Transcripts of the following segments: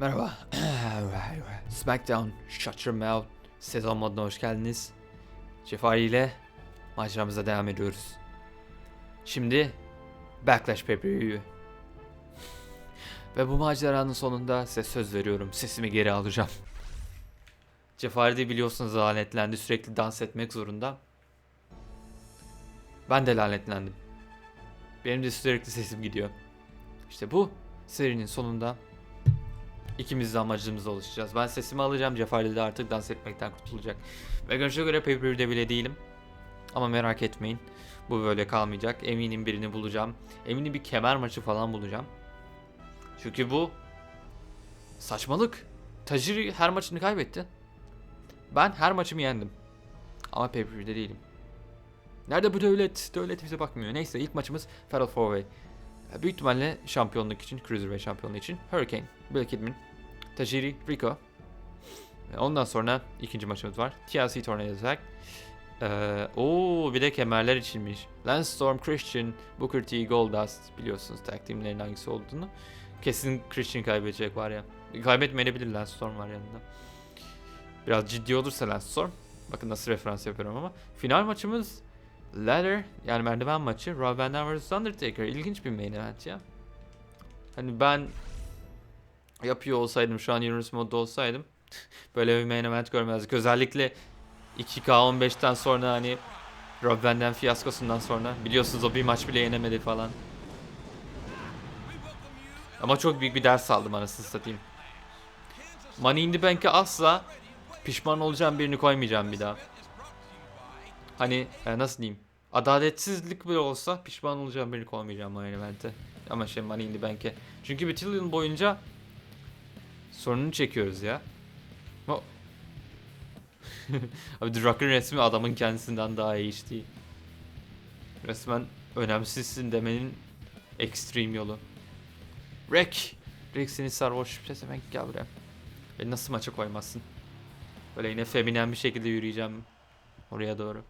Merhaba. SmackDown Shut Your Mouth sezon moduna hoş geldiniz. Cefari ile maceramıza devam ediyoruz. Şimdi Backlash pay Ve bu maceranın sonunda size söz veriyorum. Sesimi geri alacağım. Cefari de biliyorsunuz lanetlendi. Sürekli dans etmek zorunda. Ben de lanetlendim. Benim de sürekli sesim gidiyor. İşte bu serinin sonunda İkimiz de amacımıza ulaşacağız. Ben sesimi alacağım. Cefali de artık dans etmekten kurtulacak. Ve görüşe göre pay bile değilim. Ama merak etmeyin. Bu böyle kalmayacak. Eminim birini bulacağım. Eminim bir kemer maçı falan bulacağım. Çünkü bu saçmalık. Tajiri her maçını kaybetti. Ben her maçımı yendim. Ama pay değilim. Nerede bu devlet? Devlet bize bakmıyor. Neyse ilk maçımız Fatal 4 Way. Büyük ihtimalle şampiyonluk için, Cruiserweight şampiyonluğu için Hurricane, Bill Kidman, Tajiri, Rico. Ondan sonra ikinci maçımız var. TLC Tornado Attack. Ee, oo bir de kemerler içilmiş. Lance Storm, Christian, Booker T, Goldust biliyorsunuz tag teamlerin hangisi olduğunu. Kesin Christian kaybedecek var ya. Kaybetmeyebilir Lance Storm var yanında. Biraz ciddi olursa Lance Storm. Bakın nasıl referans yapıyorum ama. Final maçımız Ladder yani merdiven maçı. Rob Van Dam vs Undertaker. İlginç bir main event ya. Hani ben yapıyor olsaydım şu an Universe modda olsaydım böyle bir main event görmezdik. Özellikle 2K15'ten sonra hani Rob Van Dam fiyaskosundan sonra biliyorsunuz o bir maç bile yenemedi falan. Ama çok büyük bir ders aldım anasını satayım. Money in the Bank'e asla pişman olacağım birini koymayacağım bir daha. Hani e, nasıl diyeyim? Adaletsizlik bile olsa pişman olacağım birini koymayacağım main event'e. Ama şey Money in the Bank'e. Çünkü bütün yıl boyunca sorununu çekiyoruz ya. O... Abi Rock'ın resmi adamın kendisinden daha iyi iş. Resmen önemsizsin demenin ekstrem yolu. Rick! Rick seni sarhoş pezevenk gel buraya. Beni nasıl maça koymazsın? Böyle yine feminen bir şekilde yürüyeceğim oraya doğru.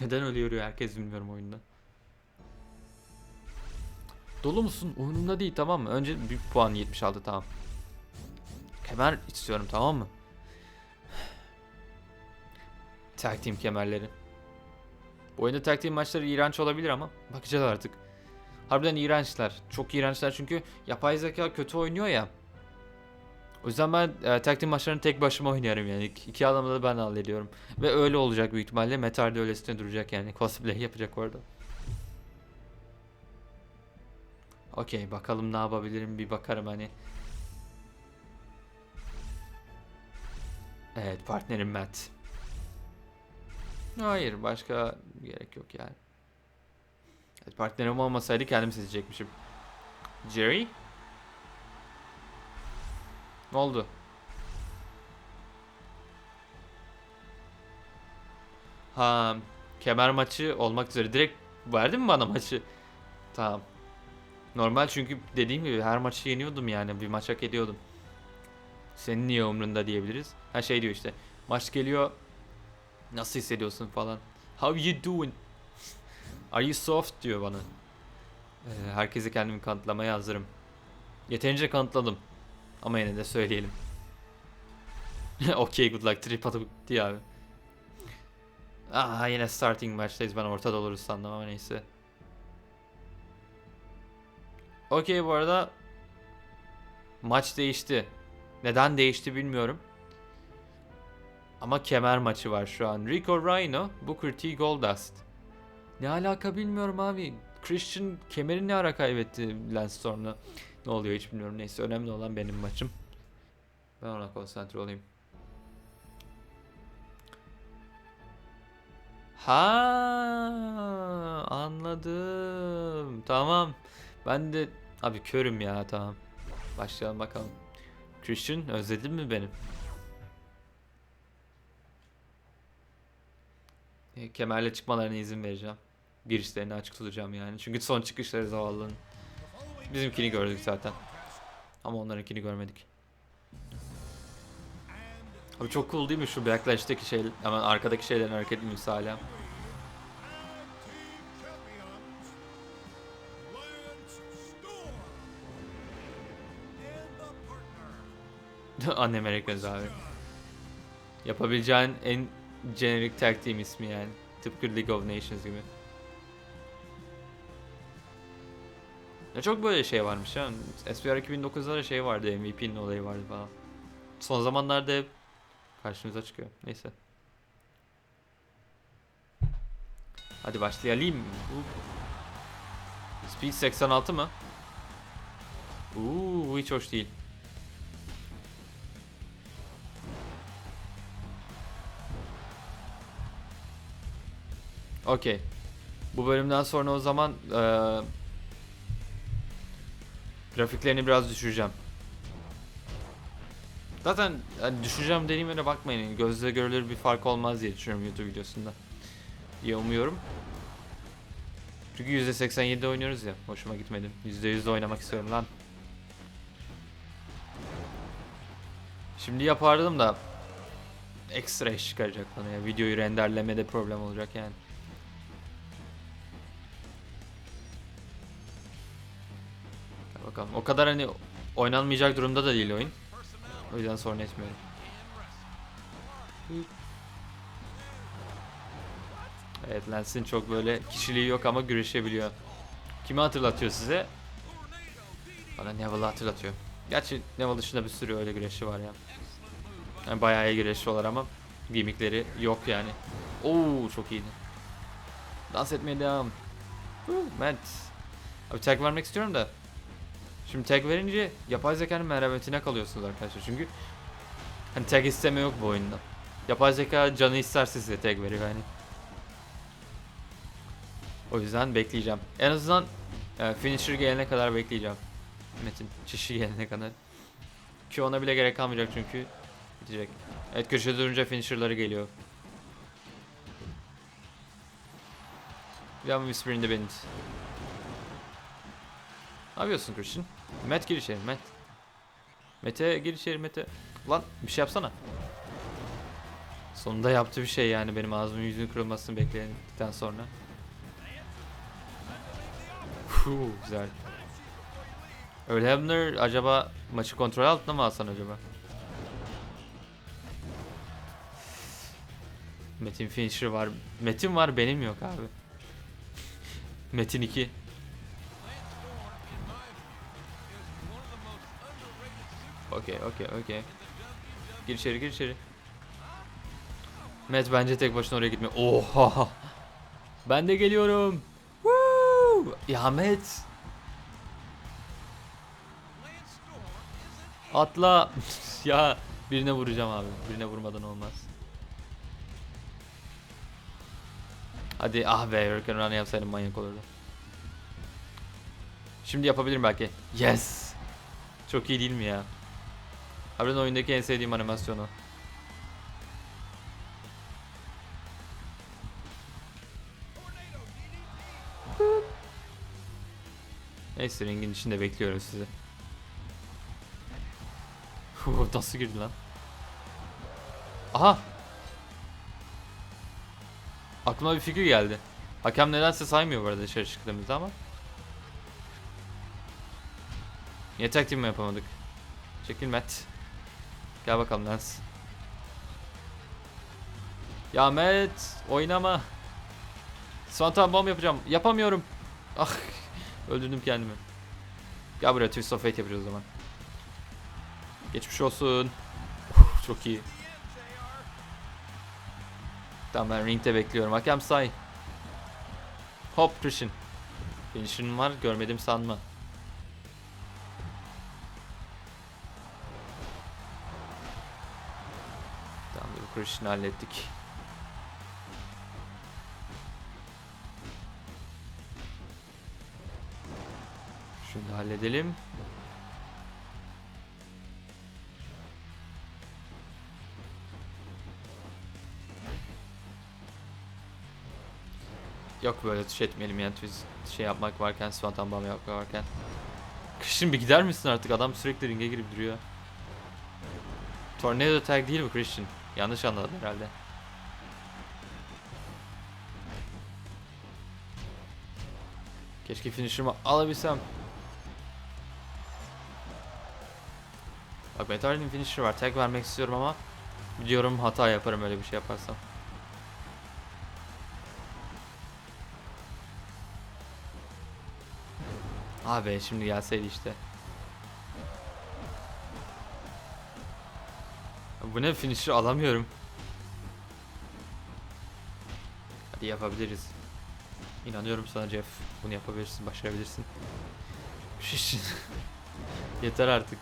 Neden öyle yürüyor herkes bilmiyorum oyunda. Dolu musun? Umurumda değil tamam mı? Önce bir puan 76 tamam. Kemer istiyorum tamam mı? Tag team kemerleri. Bu oyunda tag team maçları iğrenç olabilir ama bakacağız artık. Harbiden iğrençler. Çok iğrençler çünkü yapay zeka kötü oynuyor ya. O yüzden ben e, tag team maçlarını tek başıma oynarım yani. İki adamla da ben hallediyorum. Ve öyle olacak büyük ihtimalle. Metal de öylesine duracak yani. Cosplay yapacak orada. Okey bakalım ne yapabilirim bir bakarım hani. Evet partnerim Matt. Hayır başka gerek yok yani. Evet, partnerim olmasaydı kendim seçecekmişim. Jerry? Ne oldu? Ha, kemer maçı olmak üzere. Direkt verdi mi bana maçı? Tamam. Normal çünkü dediğim gibi her maçı yeniyordum yani. Bir maç hak ediyordum. Senin niye umrunda diyebiliriz. Ha şey diyor işte. Maç geliyor. Nasıl hissediyorsun falan. How you doing? Are you soft diyor bana. Ee, herkese kendimi kanıtlamaya hazırım. Yeterince kanıtladım. Ama yine de söyleyelim. okay good luck. Trip atıp gitti abi. Ah yine starting maçtayız. Ben ortada oluruz sandım ama neyse. Okey bu arada maç değişti. Neden değişti bilmiyorum. Ama kemer maçı var şu an. Rico Rhino, Booker T Goldust. Ne alaka bilmiyorum abi. Christian kemeri ne ara kaybetti Lance Storm'la? Ne oluyor hiç bilmiyorum. Neyse önemli olan benim maçım. Ben ona konsantre olayım. Ha anladım. Tamam. Ben de abi körüm ya tamam. Başlayalım bakalım. Christian özledin mi benim? E, kemerle çıkmalarına izin vereceğim. Girişlerini açık tutacağım yani. Çünkü son çıkışları zavallının. Bizimkini gördük zaten. Ama onlarınkini görmedik. Abi çok cool değil mi şu Backlash'taki şey, hemen arkadaki şeylerin hareket misali. Un-Americans abi. Yapabileceğin en generic tag team ismi yani. Tıpkı League of Nations gibi. Ya çok böyle şey varmış ya. SPR 2009'da da şey vardı, MVP'nin olayı vardı falan. Son zamanlarda hep karşımıza çıkıyor. Neyse. Hadi başlayalım. Speed 86 mı? Uuu hiç hoş değil. Okey. Bu bölümden sonra o zaman eee grafiklerini biraz düşüreceğim. Zaten hani düşüreceğim dediğime bakmayın. Gözle görülür bir fark olmaz diye düşünüyorum YouTube videosunda. İyi umuyorum. Çünkü %87'de oynuyoruz ya. Hoşuma gitmedi. %100'de oynamak istiyorum lan. Şimdi yapardım da ekstra iş çıkaracak bana ya. Videoyu renderlemede problem olacak yani. Bakalım. O kadar hani oynanmayacak durumda da değil oyun. O yüzden sorun etmiyorum. Evet Lance'in çok böyle kişiliği yok ama güreşebiliyor. Kimi hatırlatıyor size? Bana Neville'ı hatırlatıyor. Gerçi Neville dışında bir sürü öyle güreşçi var ya. Yani bayağı iyi güreşçiler ama gimmickleri yok yani. Oo çok iyiydi. Dans etmeye devam. Matt. Abi tag vermek istiyorum da. Şimdi tag verince yapay zekanın merhametine kalıyorsunuz arkadaşlar. Çünkü hani tag isteme yok bu oyunda. Yapay zeka canı isterse size tag veriyor yani. O yüzden bekleyeceğim. En azından e, finisher gelene kadar bekleyeceğim. Metin çişi gelene kadar. Ki ona bile gerek kalmayacak çünkü bitecek. Evet köşede durunca finisher'ları geliyor. Ya Whisper in the Wind. Ne yapıyorsun Christian? Matt gir içeri Matt. Mete gir içeri Mete. Lan bir şey yapsana. Sonunda yaptı bir şey yani benim ağzımın yüzünün kırılmasını bekledikten sonra. Fuh, güzel. Öyle Hebner acaba maçı kontrol altına mı alsan acaba? Metin finisher var. Metin var benim yok abi. Metin 2. Okey okey okey. Gir içeri gir içeri. Matt bence tek başına oraya gitme. Oha. Ben de geliyorum. Woo! Ya Matt. Atla. ya birine vuracağım abi. Birine vurmadan olmaz. Hadi ah be Hurricane Run'ı yapsaydım manyak olurdu. Şimdi yapabilirim belki. Yes. Çok iyi değil mi ya? Harbiden oyundaki en sevdiğim animasyonu. Neyse ringin içinde bekliyorum sizi. Nasıl girdi lan? Aha! Aklıma bir fikir geldi. Hakem nedense saymıyor bu arada dışarı çıktığımızda ama. Niye mi yapamadık? Çekil Matt. Gel bakalım Lance. Ya Matt oynama. Swanton bomb yapacağım. Yapamıyorum. Ah öldürdüm kendimi. Gel buraya Twist of Fate yapacağız o zaman. Geçmiş olsun. Uf, çok iyi. Tamam ben ringde bekliyorum. Hakem say. Hop Christian. Finisher'ın var görmedim sanma. Bu Christian'ı hallettik. Şunu da halledelim. Yok böyle tuş etmeyelim yani biz şey yapmak varken Swanton Bomb yapmak varken. Christian bir gider misin artık adam sürekli ringe girip duruyor. Tornado tag değil bu Christian. Yanlış anladın herhalde. Keşke finisher'ımı alabilsem. Bak Metal'in finisher var. Tag vermek istiyorum ama biliyorum hata yaparım öyle bir şey yaparsam. Abi şimdi gelseydi işte. Bu ne finisher alamıyorum. Hadi yapabiliriz. İnanıyorum sana Jeff. Bunu yapabilirsin, başarabilirsin. Şiş. Yeter artık.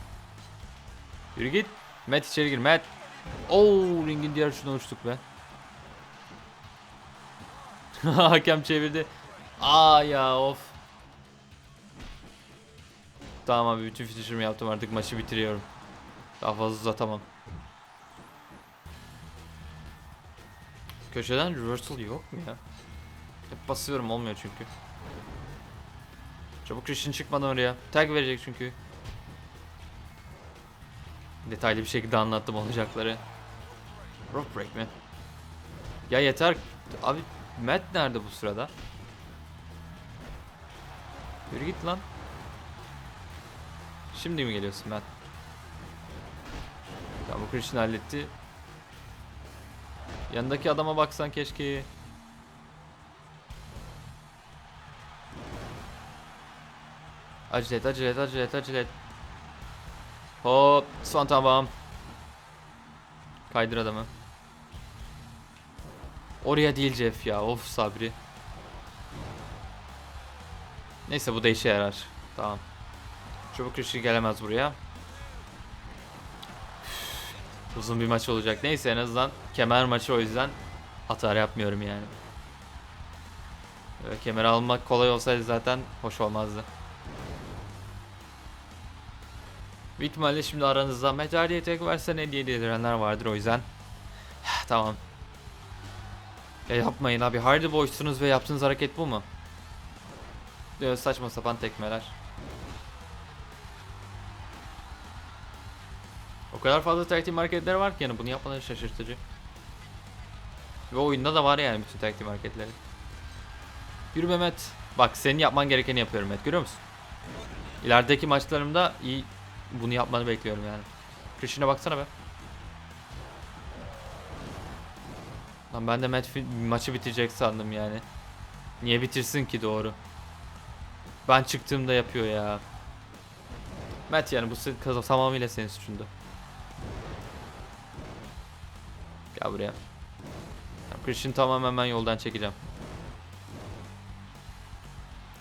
Yürü git. Matt içeri gir. Matt. Oo ringin diğer ucuna uçtuk be. Hakem çevirdi. Aa ya of. Tamam abi bütün finisher'ımı yaptım artık maçı bitiriyorum. Daha fazla uzatamam. Köşeden reversal yok mu ya? Hep basıyorum olmuyor çünkü. Çabuk Christian çıkmadan oraya. Tag verecek çünkü. Detaylı bir şekilde anlattım olacakları. Rope break mi? Ya yeter. Abi Matt nerede bu sırada? Yürü git lan. Şimdi mi geliyorsun Matt? Tamam bu Christian halletti. Yanındaki adama baksan keşke. Acele et, acele et, acele et, acele et. Hop, son tamam. Kaydır adamı. Oraya değil Jeff ya, of Sabri. Neyse bu da işe yarar. Tamam. Çabuk kişi gelemez buraya. Uzun bir maç olacak. Neyse en azından kemer maçı o yüzden hata yapmıyorum yani. Ee, kemer almak kolay olsaydı zaten hoş olmazdı. Büyük ihtimalle şimdi aranızda medalya tek versen hediye edilenler vardır o yüzden. tamam. Ya yapmayın abi. Hardy Boys'sunuz ve yaptığınız hareket bu mu? Böyle saçma sapan tekmeler. O kadar fazla tag team hareketleri var ki yani bunu yapmaları şaşırtıcı. Ve oyunda da var yani bütün tag team hareketleri. Yürü Mehmet. Bak senin yapman gerekeni yapıyorum Mehmet görüyor musun? İlerideki maçlarımda iyi bunu yapmanı bekliyorum yani. Christian'a baksana be. Lan ben de Matt maçı bitirecek sandım yani. Niye bitirsin ki doğru? Ben çıktığımda yapıyor ya. Matt yani bu tamamıyla senin suçundu. Gel buraya. Christian tamamen ben yoldan çekeceğim.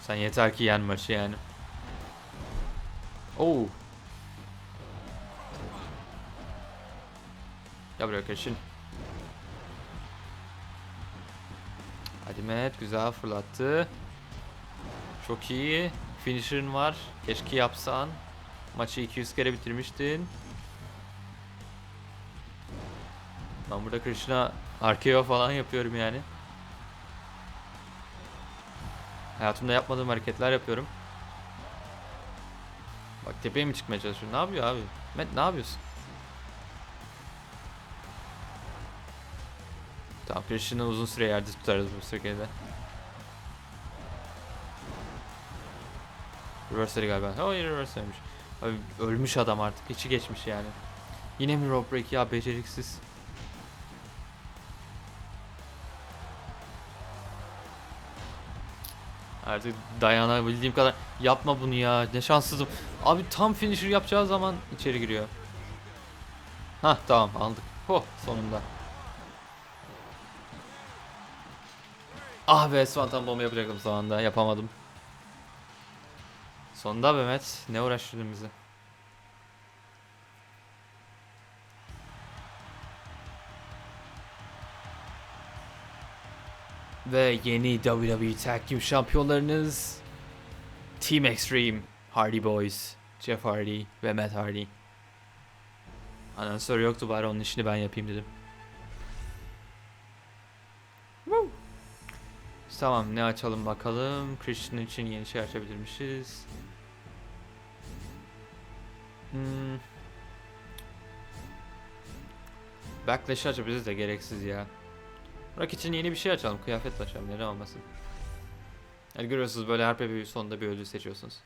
Sen yeter ki yen maçı yani. Oo. Gel buraya Christian. Hadi Matt güzel fırlattı. Çok iyi. Finisher'ın var. Keşke yapsan. Maçı 200 kere bitirmiştin. Ben burada Krishna RKO falan yapıyorum yani. Hayatımda yapmadığım hareketler yapıyorum. Bak tepeye mi çıkmaya çalışıyor? Ne yapıyor abi? Matt ne yapıyorsun? Tamam Christian'ı uzun süre yerde tutarız bu şekilde. Reverse'leri galiba. Hayır reverse'ymiş. Abi ölmüş adam artık. içi geçmiş yani. Yine mi rope break ya beceriksiz. Artık dayanabildiğim kadar yapma bunu ya. Ne şanssızım. Abi tam finisher yapacağı zaman içeri giriyor. Hah tamam aldık. Oh sonunda. Ah be Swanton bomba yapacaktım sonunda yapamadım. Sonunda Mehmet ne uğraştırdın bizi? Ve yeni WWE Tag Team şampiyonlarınız Team Extreme Hardy Boys, Jeff Hardy ve Matt Hardy. Anonsör yoktu bari onun işini ben yapayım dedim. Woo! Tamam ne açalım bakalım. Christian için yeni şey açabilirmişiz. Hmm. Backlash açabiliriz de gereksiz ya. Rock için yeni bir şey açalım. Kıyafet açalım. Neden olmasın? Yani görüyorsunuz böyle her PPV sonunda bir ödül seçiyorsunuz.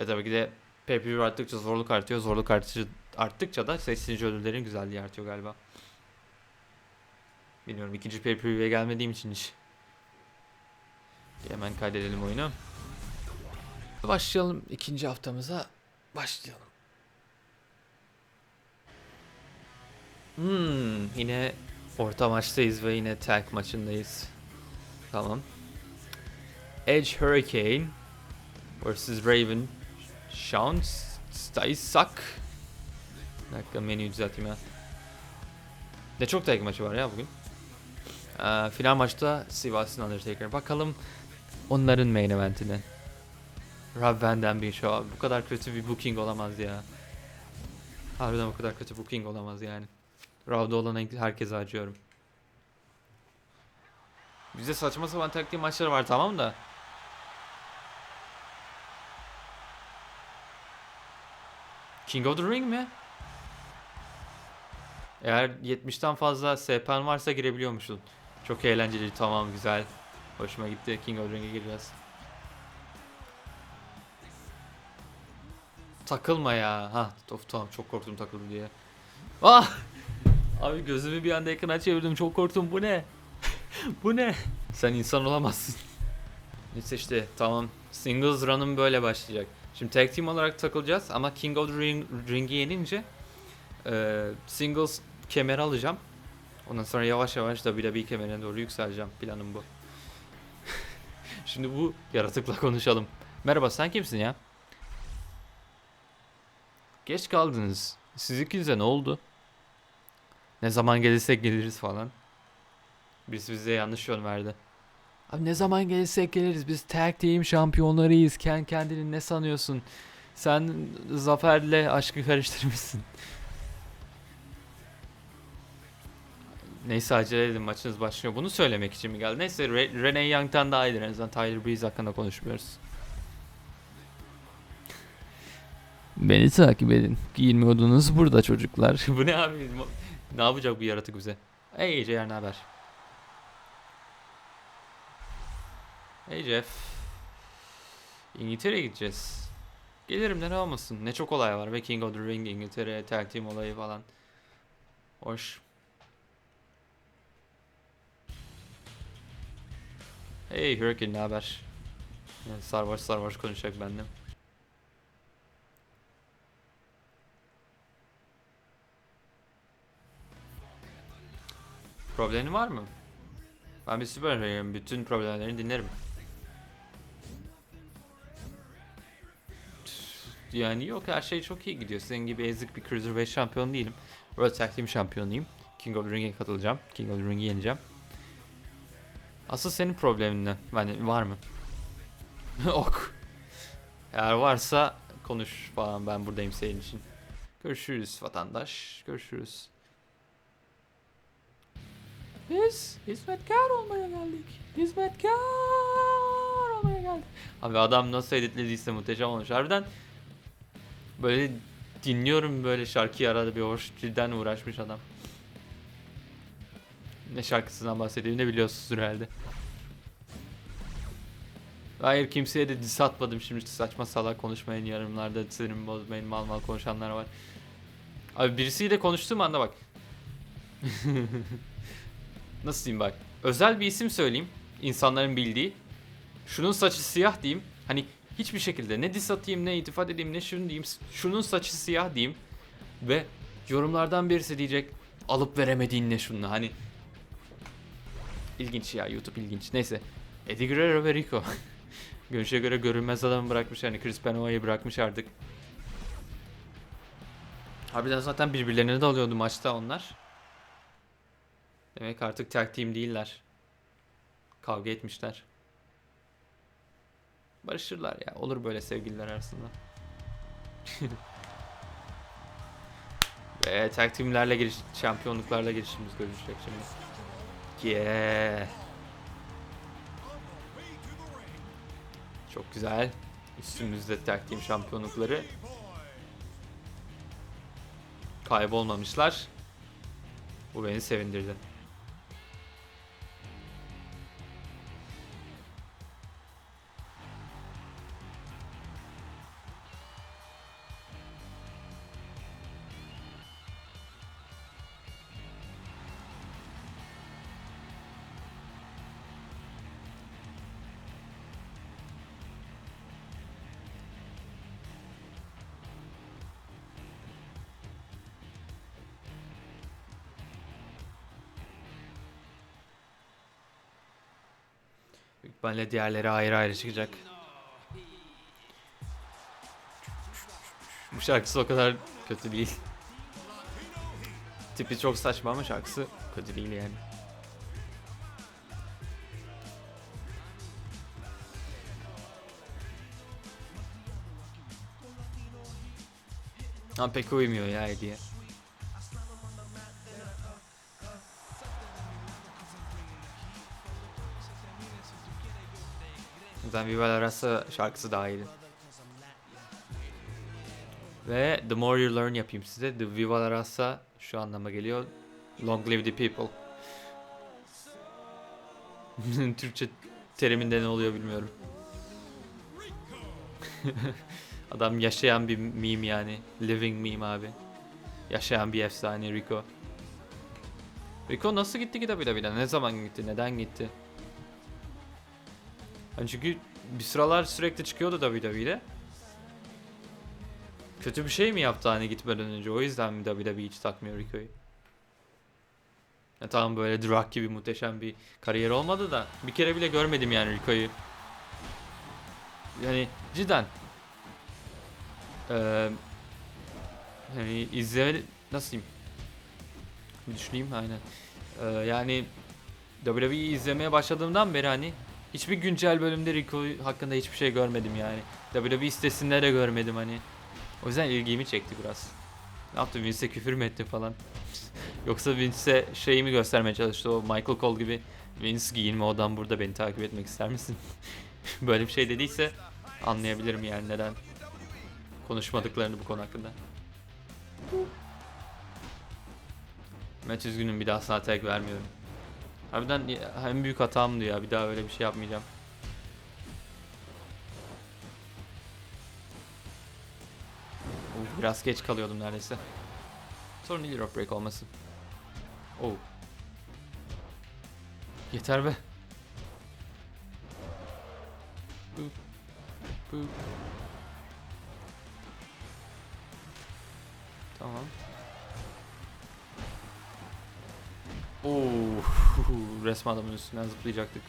Ve tabii ki de PPV arttıkça zorluk artıyor. Zorluk artışı arttıkça da sessizce ödüllerin güzelliği artıyor galiba. Bilmiyorum ikinci view'e gelmediğim için hiç. Hemen kaydedelim oyunu. Başlayalım ikinci haftamıza. Başlayalım. Hmm, yine orta maçtayız ve yine tag maçındayız. Tamam. Edge Hurricane vs Raven Sean Staisak Bir dakika menüyü düzelteyim ya. Ne çok tag maçı var ya bugün. Ee, final maçta Sivas'ın Undertaker. Bakalım onların main eventine. Rob Van Dam bir show. Bu kadar kötü bir booking olamaz ya. Harbiden bu kadar kötü booking olamaz yani. Raw'da olan herkese acıyorum. Bizde saçma sapan team maçları var tamam da. King of the Ring mi? Eğer 70'ten fazla SP'n varsa girebiliyormuşsun. Çok eğlenceli, tamam güzel. Hoşuma gitti. King of the Ring'e gireceğiz. Takılma ya. Ha, of tamam çok korktum takıldı diye. Ah! Abi gözümü bir anda ekrana çevirdim. Çok korktum. Bu ne? Bu ne? Sen insan olamazsın. Neyse işte tamam. Singles run'ım böyle başlayacak. Şimdi tag team olarak takılacağız ama King of the Ring, Ring'i yenince e, singles kemer alacağım. Ondan sonra yavaş yavaş WWE kemerine doğru yükseleceğim. Planım bu. Şimdi bu yaratıkla konuşalım. Merhaba sen kimsin ya? Geç kaldınız. Siz ikinize ne oldu? Ne zaman gelirsek geliriz falan. Birisi bize yanlış yön verdi. Abi ne zaman gelirsek geliriz. Biz tag team şampiyonlarıyız. Ken kendini ne sanıyorsun? Sen Zafer'le aşkı karıştırmışsın. Neyse acele edin maçınız başlıyor. Bunu söylemek için mi geldi? Neyse Re- Renee Young'tan daha iyidir en azından Tyler Breeze hakkında konuşmuyoruz. Beni takip edin. Giyinme odanız burada çocuklar. bu ne abi? Ne yapacak bu yaratık bize? Hey Ece ne haber? Hey Jeff. İngiltere'ye gideceğiz. Gelirim de ne olmasın. Ne çok olay var. Ve King of the Ring, İngiltere, tag team olayı falan. Hoş. Hey Hurricane ne haber? Yani Star Wars konuşacak benimle. Problemin var mı? Ben bir süper Bütün problemlerini dinlerim. Yani yok her şey çok iyi gidiyor. Senin gibi ezik bir Cruiserweight şampiyon değilim. World Tag Team şampiyonuyum. King of the Ring'e katılacağım. King of the Ring'i yeneceğim. Asıl senin problemin ne? Yani var mı? ok. Eğer varsa konuş falan ben buradayım senin için. Görüşürüz vatandaş. Görüşürüz. Biz hizmetkar olmaya geldik. Hizmetkar olmaya geldik. Abi adam nasıl editlediyse muhteşem olmuş. Harbiden böyle dinliyorum böyle şarkıyı arada bir hoş cidden uğraşmış adam. Ne şarkısından ne biliyorsunuz herhalde. Hayır kimseye de diss atmadım şimdi saçma salak konuşmayın yarımlarda sinirimi bozmayın mal mal konuşanlar var. Abi birisiyle konuştuğum anda bak. Nasıl diyeyim bak. Özel bir isim söyleyeyim. insanların bildiği. Şunun saçı siyah diyeyim. Hani hiçbir şekilde ne diss atayım ne itifat edeyim ne şunu diyeyim. Şunun saçı siyah diyeyim. Ve yorumlardan birisi diyecek alıp veremediğin ne şununla hani. İlginç ya YouTube ilginç. Neyse. Eddie Guerrero ve Rico. Görüşe göre görünmez adamı bırakmış yani Chris Benoit'ı bırakmış artık. Harbiden zaten birbirlerine de alıyordu maçta onlar. Demek artık tag team değiller. Kavga etmişler. Barışırlar ya. Olur böyle sevgililer arasında. Ve tag teamlerle giriş, şampiyonluklarla girişimiz görüşecek şimdi. Yeah. Çok güzel. Üstümüzde tag team şampiyonlukları. Kaybolmamışlar. Bu beni sevindirdi. İhtimalle diğerleri ayrı ayrı çıkacak. Bu şarkısı o kadar kötü değil. Tipi çok saçma ama şarkısı kötü değil yani. Ama pek uymuyor ya hediye. Zaten Viva La Raza şarkısı daha iyiydi. Ve The More You Learn yapayım size. The Viva La Raza şu anlama geliyor. Long Live the People. Türkçe teriminde ne oluyor bilmiyorum. Adam yaşayan bir meme yani. Living meme abi. Yaşayan bir efsane Rico. Rico nasıl gitti WWE'den? Ne zaman gitti? Neden gitti? Hani çünkü bir sıralar sürekli çıkıyordu WWE'de. Kötü bir şey mi yaptı hani gitmeden önce? O yüzden mi WWE hiç takmıyor Rico'yu? Ya tamam böyle Rock gibi muhteşem bir kariyer olmadı da bir kere bile görmedim yani Rico'yu. Yani cidden ee, yani izleme nasıl diyeyim? Bir düşüneyim aynen. Ee, yani WWE'yi izlemeye başladığımdan beri hani hiçbir güncel bölümde Rico hakkında hiçbir şey görmedim yani. WWE sitesinde de görmedim hani. O yüzden ilgimi çekti biraz. Ne yaptı Vince'e küfür mü etti falan. Yoksa Vince'e şeyimi göstermeye çalıştı o Michael Cole gibi Vince giyinme odan burada beni takip etmek ister misin? Böyle bir şey dediyse anlayabilirim yani neden konuşmadıklarını bu konu hakkında. Maç üzgünüm bir daha sana tag vermiyorum. Harbiden en büyük hatamdı ya bir daha öyle bir şey yapmayacağım. Uf, biraz geç kalıyordum neredeyse. Sorun değil rope break olması. Oh. Yeter be. Boop. Boop. Tamam. Oo, resmen adamın üstünden zıplayacaktık.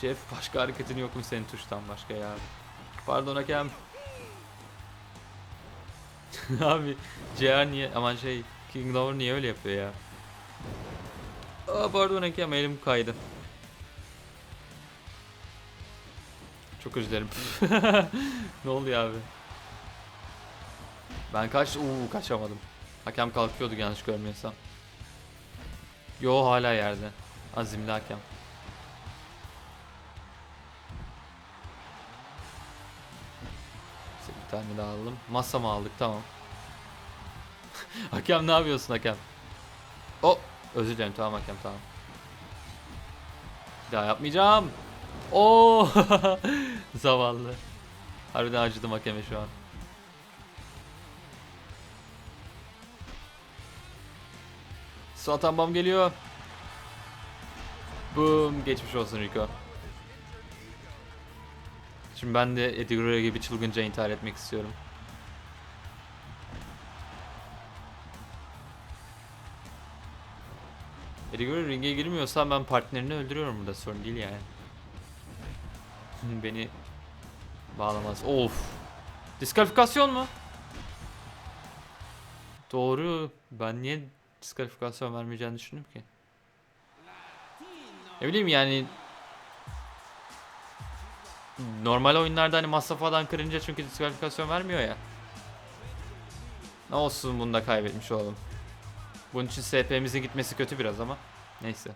Jeff başka hareketin yok mu senin tuştan başka ya? Pardon hakem. Abi CR niye aman şey King Lover niye öyle yapıyor ya? Aa pardon hakem elim kaydı. Çok özür dilerim. ne oluyor abi? Ben kaç uuu kaçamadım. Hakem kalkıyordu yanlış görmüyorsam. Yo hala yerde. Azimli hakem. Bir tane daha alalım. Masa mı aldık tamam. hakem ne yapıyorsun hakem? O özür dilerim tamam hakem tamam. Bir daha yapmayacağım. Oo zavallı. Harbiden acıdım hakeme şu an. Sultan Bam geliyor. Boom geçmiş olsun Rico. Şimdi ben de Eddie Guerrero gibi çılgınca intihar etmek istiyorum. Eddie Guerrero ringe girmiyorsa ben partnerini öldürüyorum burada sorun değil yani. Beni bağlamaz. Of. Diskalifikasyon mu? Doğru. Ben niye diskalifikasyon vermeyeceğini düşündüm ki? Ne bileyim yani normal oyunlarda hani masa falan kırınca çünkü diskalifikasyon vermiyor ya. Ne olsun bunu da kaybetmiş olalım. Bunun için SP'mizin gitmesi kötü biraz ama neyse.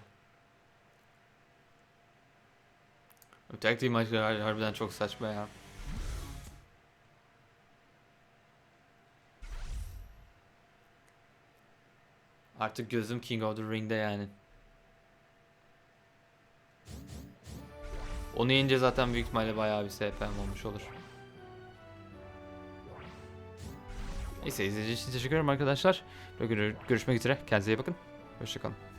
Maçları har- harbiden çok saçma ya. Artık gözüm King of the Ring'de yani. Onu yiyince zaten büyük ihtimalle bayağı bir SPM olmuş olur. Neyse izlediğiniz için teşekkür ederim arkadaşlar. Görüşmek üzere. Kendinize iyi bakın. Hoşçakalın.